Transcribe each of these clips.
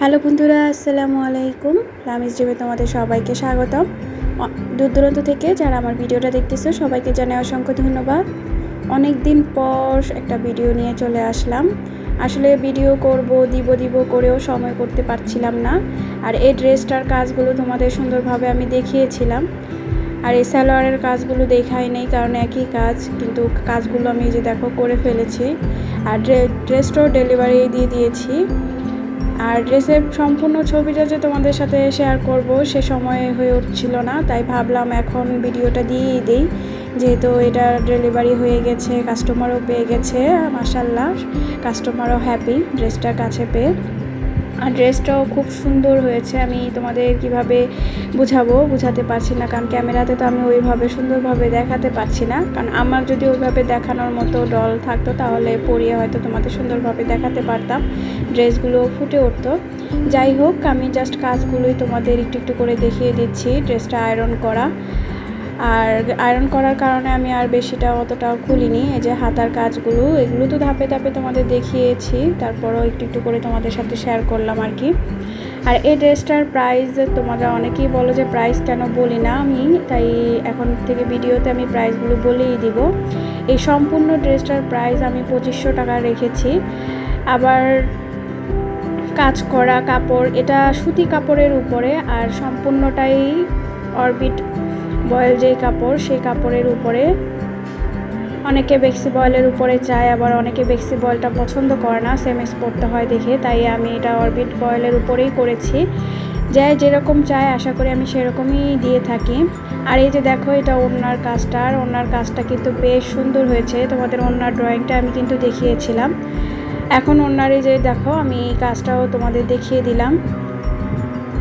Hello বন্ধুরা, আসসালামু আলাইকুম। লামিজ জিমে তোমাদের সবাইকে স্বাগতম। দূর দূরান্ত থেকে যারা আমার ভিডিওটা দেখতেছো, সবাইকে জানাই অসংখ্য ধন্যবাদ। অনেক দিন পর একটা ভিডিও নিয়ে চলে আসলাম। আসলে ভিডিও করব, দিব দিব করেও সময় করতে পারছিলাম না। আর এই ড্রেসটার কাজগুলো তোমাদের সুন্দরভাবে আমি দেখিয়েছিলাম। আর এই সালোয়ারের কাজগুলো দেখাই নেই, কারণ একই কাজ, কিন্তু কাজগুলো আমি যে দেখো করে ফেলেছি। আর ড্রে- ড্রেসটাও ডেলিভারি দিয়ে দিয়েছি। আর ড্রেসের সম্পূর্ণ ছবিটা যে তোমাদের সাথে শেয়ার করব সে সময় হয়ে উঠছিল না, তাই ভাবলাম এখন ভিডিওটা দিয়েই দিই। যেহেতু এটা ডেলিভারি হয়ে গেছে কাস্টমারও পেয়ে গেছে মাসাল্লাহ কাস্টমারও হ্যাপি ড্রেসটার কাছে পেয়ে। আর ড্রেসটাও খুব সুন্দর হয়েছে। আমি তোমাদের কীভাবে বুঝাবো বুঝাতে পারছি না, কারণ ক্যামেরাতে তো আমি ওইভাবে সুন্দরভাবে দেখাতে পারছি না। কারণ আমার যদি ওইভাবে দেখানোর মতো ডল থাকতো, তাহলে পরিয়ে হয়তো তোমাদের সুন্দরভাবে দেখাতে পারতাম। ড্রেসগুলো ফুটে উঠতো। যাই হোক, আমি জাস্ট কাজগুলোই তোমাদের একটু একটু করে দেখিয়ে দিচ্ছি, ড্রেসটা আয়রন করা। আর আয়রন করার কারণে আমি আর বেশিটা অতটা খুলিনি। এই যে হাতার কাজগুলো, এগুলো তো ধাপে ধাপে তোমাদের দেখিয়েছি। তারপরও একটু একটু করে তোমাদের সাথে শেয়ার করলাম আর কি। আর এই ড্রেসটার প্রাইস তোমরা অনেকেই বলো যে প্রাইস কেন বলি না আমি, তাই এখন থেকে ভিডিওতে আমি প্রাইসগুলো বলেই দিব। এই সম্পূর্ণ ড্রেসটার প্রাইস আমি পঁচিশশো টাকা রেখেছি। আবার কাজ করা কাপড়, এটা সুতি কাপড়ের উপরে, আর সম্পূর্ণটাই অরবিট বয়েল যেই কাপড়, সেই কাপড়ের উপরে অনেকে বেক্সি বয়েলের উপরে চায়, আবার অনেকে বেক্সি বয়েলটা পছন্দ করে না সেমএস পড়তে হয় দেখে, তাই আমি এটা অরবিট বয়েলের উপরেই করেছি। যাই যেরকম চায়, আশা করি আমি সেরকমই দিয়ে থাকি। আর এই যে দেখো, এটা ওনার কাজটা, আর ওনার কাজটা কিন্তু বেশ সুন্দর হয়েছে, তোমাদের ওনার ড্রয়িংটা আমি কিন্তু দেখিয়েছিলাম। এখন ওনার এই যে দেখো, আমি এই কাজটাও তোমাদের দেখিয়ে দিলাম।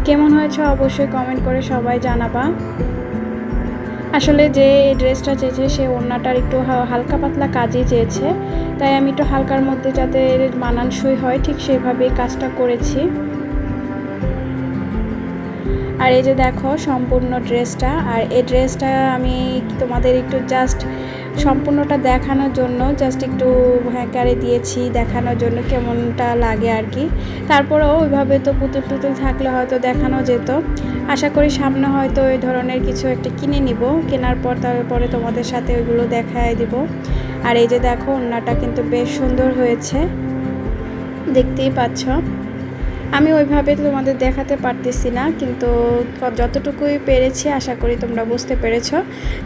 কেমন হয়েছে অবশ্যই কমেন্ট করে সবাই জানাবা। আসলে যে এই ড্রেসটা চেয়েছে সে ওড়নাটার একটু হালকা পাতলা কাজই চেয়েছে। তাই আমি একটু হালকার মধ্যে যাতে মানানসই হয়, ঠিক সেভাবেই কাজটা করেছি। আর এই যে দেখো, সম্পূর্ণ ড্রেসটা। আর এই ড্রেসটা আমি তোমাদের একটু জাস্ট সম্পূর্ণটা দেখানোর জন্য জাস্ট একটু হ্যাকারে দিয়েছি, দেখানোর জন্য কেমনটা লাগে আর কি। তারপরেও ওইভাবে তো পুতুল টুতুল থাকলে হয়তো দেখানো যেত। আশা করি সামনে হয়তো ওই ধরনের কিছু একটা কিনে নিব। কেনার পর তারপরে তোমাদের সাথে ওইগুলো দেখায় দিব। আর এই যে দেখো, ওড়নাটা কিন্তু বেশ সুন্দর হয়েছে। দেখতেই পাচ্ছ। আমি ওইভাবে তোমাদের দেখাতে পারতেছি না, কিন্তু যতটুকুই পেরেছি আশা করি তোমরা বুঝতে পেরেছ।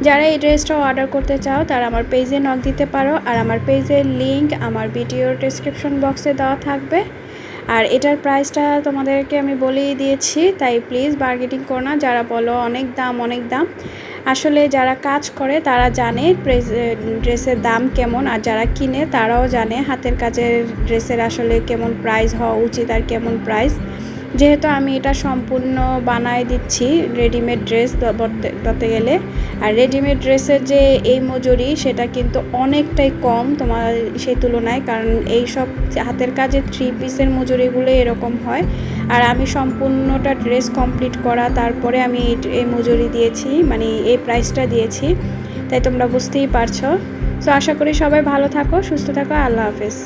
যারা এই ড্রেসটা অর্ডার করতে চাও, তারা আমার পেজে নক দিতে পারো, আর আমার পেজের লিংক আমার ভিডিওর ডিসক্রিপশন বক্সে দেওয়া থাকবে। আর এটার প্রাইসটা তোমাদেরকে আমি বলেই দিয়েছি, তাই প্লিজ বার্গেটিং করো না, যারা বলো অনেক দাম অনেক দাম। আসলে যারা কাজ করে, তারা জানে ড্রেসের দাম কেমন, আর যারা কিনে, তারাও জানে হাতের কাজের ড্রেসের আসলে কেমন প্রাইস হওয়া উচিত আর কেমন প্রাইস যেহেতু আমি এটা সম্পূর্ণ বানায় দিচ্ছি রেডিমেড ড্রেস বলতে গেলে। আর রেডিমেড ড্রেসের যে এই মজুরি, সেটা কিন্তু অনেকটাই কম তোমার সেই তুলনায়, কারণ এই সব হাতের কাজে থ্রি পিসের মজুরিগুলো এরকম হয়। আর আমি সম্পূর্ণটা ড্রেস কমপ্লিট করা, তারপরে আমি এই মজুরি দিয়েছি মানে এই প্রাইসটা দিয়েছি। তাই তোমরা বুঝতেই পারছ। তো আশা করি সবাই ভালো থাকো, সুস্থ থাকো, আল্লাহ হাফেজ।